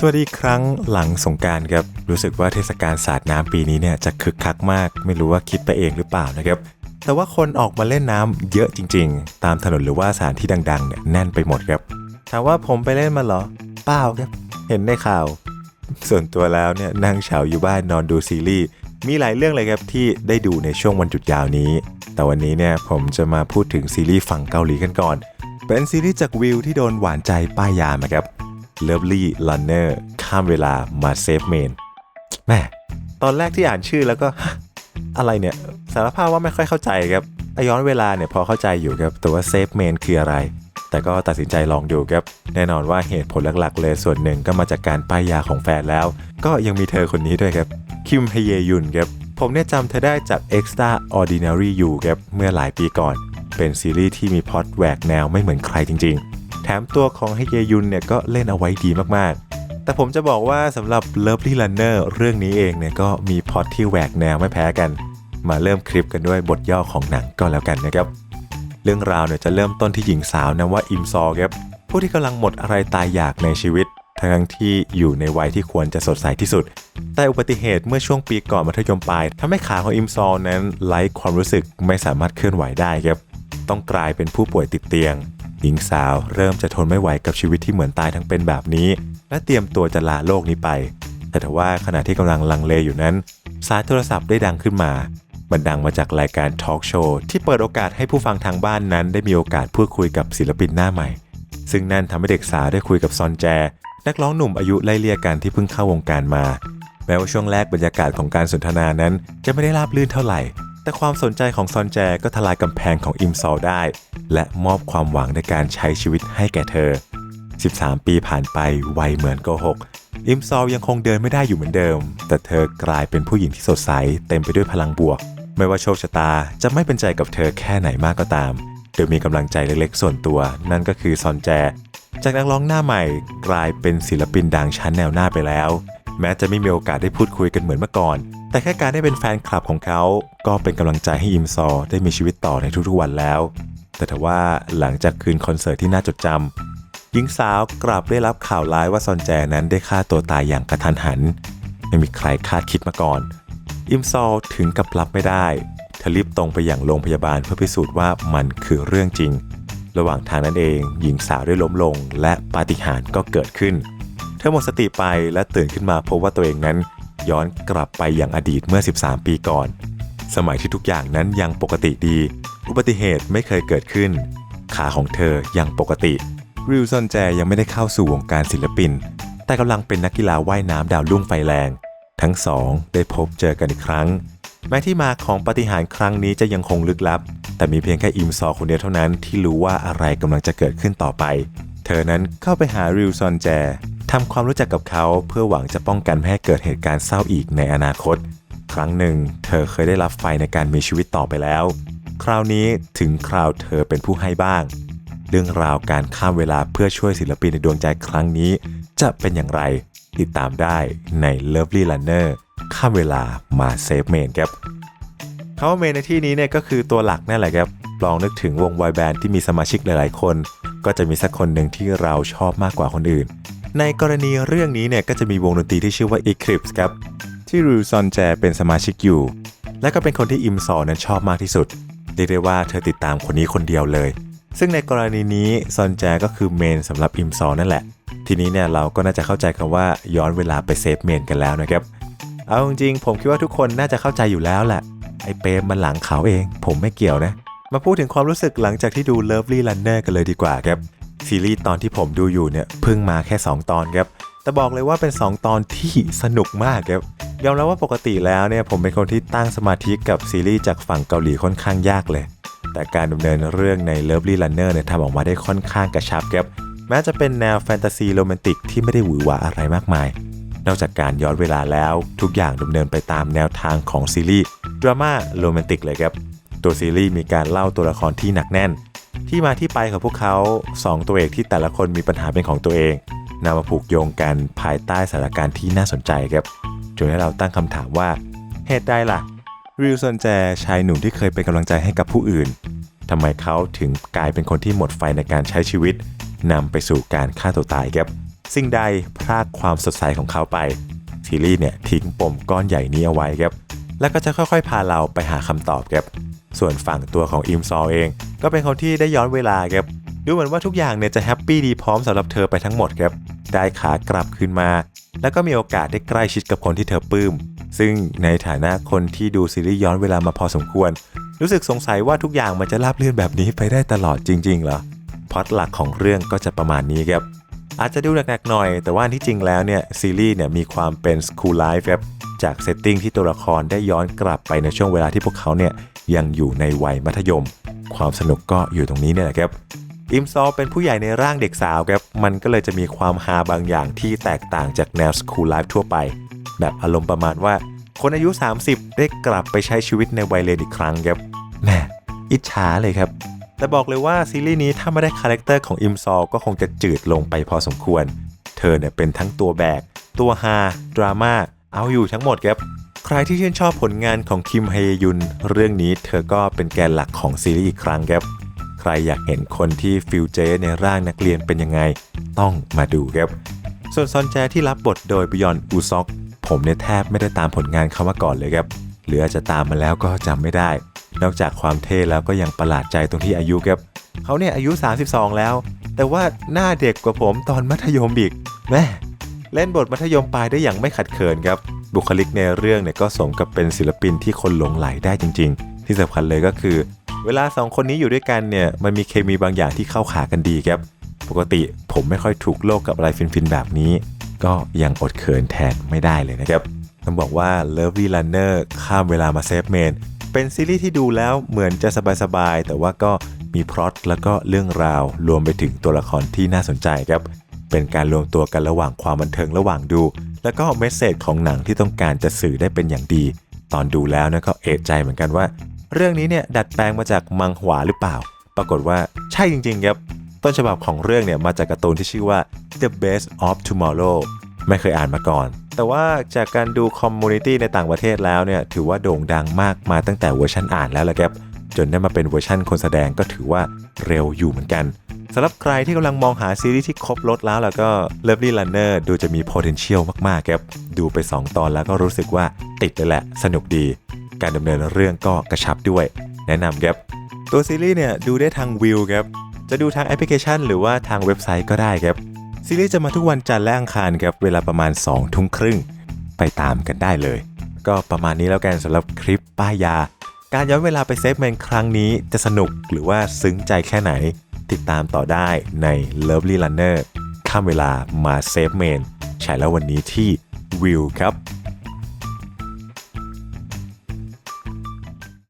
สวัสดีครั้งหลังสงการครับ รู้สึกว่าเทศกาลสาดน้ำปีนี้เนี่ยจะคึกคักมาก ไม่รู้ว่าคิดไปเองหรือเปล่านะครับ แต่ว่าคนออกมาเล่นน้ำเยอะจริง ๆ ตามถนนหรือว่าสถานที่ดังๆเนี่ยแน่นไปหมดครับ ถามว่าผมไปเล่นมาเหรอ เปล่าครับ เห็นในข่าว ส่วนตัวแล้วเนี่ยนั่งเฉาอยู่บ้านนอนดูซีรีส์ มีหลายเรื่องเลยครับที่ได้ดูในช่วงวันหยุดยาวนี้ แต่วันนี้เนี่ยผมจะมาพูดถึงซีรีส์ฝั่งเกาหลีกันก่อน เป็นซีรีส์จากวิวที่โดนหวานใจป้ายยามาครับ Lovely Runner ข้ามเวลามาเซฟเมนแม่ตอนแรกที่อ่านชื่อแล้วก็ อะไรเนี่ย สารภาพว่าไม่ค่อยเข้าใจครับย้อนเวลาเนี่ยพอเข้าใจอยู่ครับ แต่ว่าเซฟเมนคืออะไร แต่ก็ตัดสินใจลองดูครับ แน่นอนว่าเหตุผลหลักๆ เลยส่วนหนึ่งก็มาจากการป้ายยาของแฟนแล้ว ก็ยังมีเธอคนนี้ด้วยครับ คิมฮเยยุนครับ ผมเนี่ยจำเธอได้จาก Extra Ordinary You ครับ เมื่อหลายปีก่อน เป็นซีรีส์ที่มีพล็อตแหวกแนวไม่เหมือนใครจริงๆ ถมตัวของฮเยยุนเนี่ยก็เล่นเอาไว้ดีมากๆ แต่ผมจะบอกว่าสำหรับ Lovely Runner เรื่องนี้เองเนี่ยก็มีพล็อตที่แหวกแนวไม่แพ้กัน มาเริ่มคลิปกันด้วยบทย่อของหนังก็แล้วกันนะครับ เรื่องราวเนี่ยจะเริ่มต้นที่หญิงสาวนามว่าอิมซอครับผู้ที่กำลังหมดอะไรตายอยากในชีวิต ทั้งที่อยู่ในวัยที่ควรจะสดใสที่สุด แต่อุบัติเหตุเมื่อช่วงปีก่อนมัธยมปลายทำให้ขาของอิมซอนั้นไร้ความรู้สึกไม่สามารถเคลื่อนไหวได้ครับต้องกลายเป็นผู้ป่วยติดเตียง หญิงสาวเริ่มจะทนไม่ไหวกับชีวิตที่เหมือนตายทั้งเป็นแบบนี้ และเตรียมตัวจะลาโลกนี้ไป แต่ทว่าขณะที่กำลังลังเลอยู่นั้น สายโทรศัพท์ได้ดังขึ้นมามันดังมาจากรายการทอล์กโชว์ที่เปิดโอกาสให้ผู้ฟังทางบ้านนั้น ได้มีโอกาสพูดคุยกับศิลปินหน้าใหม่ ซึ่งนั่นทำให้เด็กสาวได้คุยกับซอนแจ นักร้องหนุ่มอายุไล่เลี่ยกันที่เพิ่งเข้าวงการมา แม้ว่าช่วงแรกบรรยากาศของการสนทนานั้น จะไม่ได้ราบรื่นเท่าไหร่ แต่ความสนใจของซอนแจก็ทลายกำแพงของอิมซอลได้ และมอบความหวังในการใช้ชีวิตให้แก่เธอ 13 ปีผ่านไปไวเหมือนโกหก อิมซอลยังคงเดินไม่ได้อยู่เหมือนเดิม แต่เธอกลายเป็นผู้หญิงที่สดใสเต็มไปด้วยพลังบวก ไม่ว่าโชคชะตาจะไม่เป็นใจกับเธอแค่ไหนมากก็ตาม โดยมีกำลังใจเล็กๆส่วนตัว นั่นก็คือซอนแจ จากนักร้องหน้าใหม่กลายเป็นศิลปินดังชั้นแนวหน้าไปแล้ว แม้จะไม่มีโอกาสได้พูดคุยกันเหมือนเมื่อก่อน แต่แค่การได้เป็นแฟนคลับของเขา ก็เป็นกำลังใจให้อิมซอได้มีชีวิตต่อในทุกๆวันแล้ว แต่ทว่าหลังจากคืนคอนเสิร์ตที่น่าจดจำหญิงสาวกลับได้รับข่าวร้ายว่าซอนแจนั้นได้ฆ่าตัวตายอย่างกระทันหัน ไม่มีใครคาดคิดมาก่อน อิมซอลถึงกับรับไม่ได้เธอรีบตรงไปอยังโรงพยาบาลเพื่อพิสูจน์ว่ามันคือเรื่องจริง ระหว่างทางนั้นเอง หญิงสาวได้ล้มลง และปาฏิหาริย์ก็เกิดขึ้น เธอหมดสติไปและตื่นขึ้นมาพบว่าตัวเองนั้น ย้อนกลับไปอยังอดีตเมื่อ 13 ปีก่อน สมัยที่ทุกอย่างนั้นยังปกติดี อุบัติเหตุไม่เคยเกิดขึ้น ขาของเธอยังปกติ ริวซอนแจยังไม่ได้เข้าสู่วงการศิลปิน แต่กำลังเป็นนักกีฬาว่ายน้ำดาวรุ่งไฟแรง ทั้งสองได้พบเจอกันอีกครั้ง แม้ที่มาของปฏิหารครั้งนี้จะยังคงลึกลับ แต่มีเพียงแค่อิมซอคนเดียวเท่านั้นที่รู้ว่าอะไรกำลังจะเกิดขึ้นต่อไป เธอนั้นเข้าไปหาริวซอนแจ ทำความรู้จักกับเขาเพื่อหวังจะป้องกันไม่ให้เกิดเหตุการณ์เศร้าอีกในอนาคต ครั้งหนึ่ง เธอเคยได้รับไฟในการมีชีวิตต่อไปแล้ว คราวนี้ถึงคราวเธอเป็นผู้ให้บ้าง เรื่องราวการข้ามเวลาเพื่อช่วยศิลปินในดวงใจครั้งนี้ จะเป็นอย่างไร ติดตามได้ใน Lovely Runner ข้ามเวลามาเซฟเมนครับคำว่าเมนในที่นี้เนี่ยก็คือตัวหลักนั่นแหละครับลองนึกถึงวงบอยแบนด์ที่มีสมาชิกหลาย ๆ คน ก็จะมีสักคนหนึ่งที่เราชอบมากกว่าคนอื่น ในกรณีเรื่องนี้เนี่ยก็จะมีวงดนตรีที่ชื่อว่า Eclipse ครับ ที่รูซอนแจเป็นสมาชิกอยู่ และก็เป็นคนที่อิมซอนั้นชอบมากที่สุดเรียกได้ว่าเธอติดตามคนนี้คนเดียวเลย ซึ่งในกรณีนี้ซอนแจก็คือเมนสำหรับอิมซอนั่นแหละ ทีนี้เนี่ยเราก็น่าจะเข้าใจคำว่าย้อนเวลาไปเซฟเมนกันแล้วนะครับ เอาจริงๆผมคิดว่าทุกคนน่าจะเข้าใจอยู่แล้วแหละไอ้เปมมันหลังเขาเอง ผมไม่เกี่ยวนะ มาพูดถึงความรู้สึกหลังจากที่ดู Lovely Runner กันเลยดีกว่าครับ ซีรีส์ตอนที่ผมดูอยู่เนี่ยเพิ่งมาแค่ 2 ตอนครับ แต่บอกเลยว่าเป็น 2 ตอนที่สนุกมากครับยอมรับว่าปกติแล้วเนี่ยผมเป็นคนที่ตั้งสมาธิกับซีรีส์จากฝั่งเกาหลีค่อนข้างยากเลย แต่การดำเนินเรื่องใน Lovely Runner เนี่ยทำออกมาได้ค่อนข้างกระชับครับแม้จะเป็นแนวแฟนตาซีโรแมนติกที่ไม่ได้หวือหวาอะไรมากมาย นอกจากการย้อนเวลาแล้วทุกอย่างดำเนินไปตามแนวทางของซีรีส์ดราม่าโรแมนติกเลยครับตัวซีรีส์มีการเล่าตัวละครที่หนักแน่น ที่มาที่ไปของพวกเขา 2 ตัวเอกที่แต่ละคนมีปัญหาเป็นของตัวเองนำมาผูกโยงกันภายใต้สถานการณ์ที่น่าสนใจครับจนให้เราตั้งคำถามว่าเหตุใดล่ะริวซอนแจชายหนุ่มที่เคยเป็นกำลังใจให้กับผู้อื่นทำไมเขาถึงกลายเป็นคนที่หมดไฟในการใช้ชีวิตนำไปสู่การฆ่าตัวตายครับ สิ่งใดพรากความสดใสของเขาไปซีรีส์เนี่ยทิ้งปมก้อนใหญ่นี้เอาไว้ครับ แล้วก็จะค่อยๆ พาเราไปหาคำตอบครับ ส่วนฝั่งตัวของอิมซอลเอง ก็เป็นคนที่ได้ย้อนเวลาครับดูเหมือนว่าทุกอย่างเนี่ยจะแฮปปี้ดีพร้อมสำหรับเธอไปทั้งหมดครับได้ขากลับคืนมา แล้วก็มีโอกาสได้ใกล้ชิดกับคนที่เธอปลื้ม ซึ่งในฐานะคนที่ดูซีรีส์ย้อนเวลามาพอสมควร รู้สึกสงสัยว่าทุกอย่างมันจะราบเรื่นแบบนี้ไปได้ตลอดจริงๆเหรอพ็อตหลักของเรื่องก็จะประมาณนี้ครับอาจจะดูหนักๆหน่อย แต่ว่าที่จริงแล้วเนี่ยซีรีส์เนี่ยมีความเป็นสคูลไลฟ์ครับจากเซตติ้งที่ตัวละครได้ย้อนกลับไปในช่วงเวลาที่พวกเขาเนี่ย ยังอยู่ในวัยมัธยม ความสนุกก็อยู่ตรงนี้เนี่ยแหละครับอิมซอลเป็นผู้ใหญ่ในร่างเด็กสาวครับ มันก็เลยจะมีความฮาบางอย่างที่แตกต่างจากแนวสคูลไลฟ์ทั่วไป แบบอารมณ์ประมาณว่า คนอายุ 30 ได้กลับไปใช้ชีวิตในวัยเรียนอีกครั้งครับแหม่อิจฉาเลยครับ แต่บอกเลยว่าซีรีส์นี้ถ้าไม่ได้คาแรคเตอร์ของอิมซอลก็คงจะจืดลงไปพอสมควร เธอเนี่ยเป็นทั้งตัวแบก ตัวฮาดราม่าเอาอยู่ทั้งหมดครับ ใครที่ชื่นชอบผลงานของคิมเฮยยุน เรื่องนี้เธอก็เป็นแกนหลักของซีรีส์อีกครั้งครับ ใครอยากเห็นคนที่ฟิลเจในร่างนักเรียนเป็นยังไง ต้องมาดูครับ ส่วนซอนแจที่รับบทโดยบิยอนอูซอก ผมเนี่ยแทบไม่ได้ตามผลงานเขามาก่อนเลยครับ หรืออาจจะตามมาแล้วก็จำไม่ได้ นอกจากความเท่แล้วก็ยังประหลาดใจตรงที่อายุครับเขาเนี่ยอายุ 32 แล้ว แต่ว่าหน้าเด็กกว่าผมตอนมัธยมอีกแม่เล่นบทมัธยมปลายได้อย่างไม่ขัดเขินครับ บุคลิกในเรื่องเนี่ยก็สมกับเป็นศิลปินที่คนหลงไหลได้จริง ๆ ที่สำคัญเลยก็คือ เวลาสองคนนี้อยู่ด้วยกันเนี่ยมันมีเคมีบางอย่างที่เข้าขากันดีครับปกติผมไม่ค่อยถูกโลกกับอะไรฟินๆ แบบนี้ ก็ยังอดเขินแทนไม่ได้เลยนะครับต้องบอกว่า Lovely Runner ข้ามเวลามาเซฟเมนเป็นซีรีส์ที่ดูแล้วเหมือนจะสบายๆ แต่ว่าก็มีพล็อตแล้วก็เรื่องราวรวมไปถึงตัวละครที่น่าสนใจครับ เป็นการรวมตัวกันระหว่างความบันเทิงระหว่างดู แล้วก็เมสเซจของหนังที่ต้องการจะสื่อได้เป็นอย่างดี ตอนดูแล้วนะก็เอะใจเหมือนกันว่า เรื่องนี้เนี่ยดัดแปลงมาจากมังหวาหรือเปล่า ปรากฏว่าใช่จริงๆครับต้นฉบับของเรื่องเนี่ยมาจากการ์ตูนที่ชื่อว่า The Best of Tomorrow ไม่เคยอ่านมาก่อน แต่ว่าจากการดูคอมมูนิตี้ในต่างประเทศแล้วเนี่ยถือว่าโด่งดังมากมาตั้งแต่เวอร์ชันอ่านแล้วละครับ จนได้มาเป็นเวอร์ชันคนแสดงก็ถือว่าเร็วอยู่เหมือนกันสำหรับใครที่กำลังมองหาซีรีส์ที่ครบรถแล้วแล้วก็ Lovely Runner ดูจะมี potential มากๆครับ ดูไป 2 ตอนแล้วก็รู้สึกว่าติดเลยแหละ สนุกดี การดำเนินเรื่องก็กระชับด้วย แนะนำครับ ตัวซีรีส์เนี่ยดูได้ทางวิวครับ จะดูทางแอปพลิเคชัน หรือว่าทางเว็บไซต์ก็ได้ครับ ซีรีส์จะมาทุกวันจันทร์และอังคารครับ เวลาประมาณ2ทุ่มครึ่ง ไปตามกันได้เลย ก็ประมาณนี้แล้วกันสำหรับคลิปป้ายยา การย้อนเวลาไปเซฟเมนครั้งนี้จะสนุกหรือว่าซึ้งใจแค่ไหน ติดตามต่อได้ใน Lovely Runner ข้ามเวลามาเซฟเมนฉายแล้ววันนี้ที่วิวครับ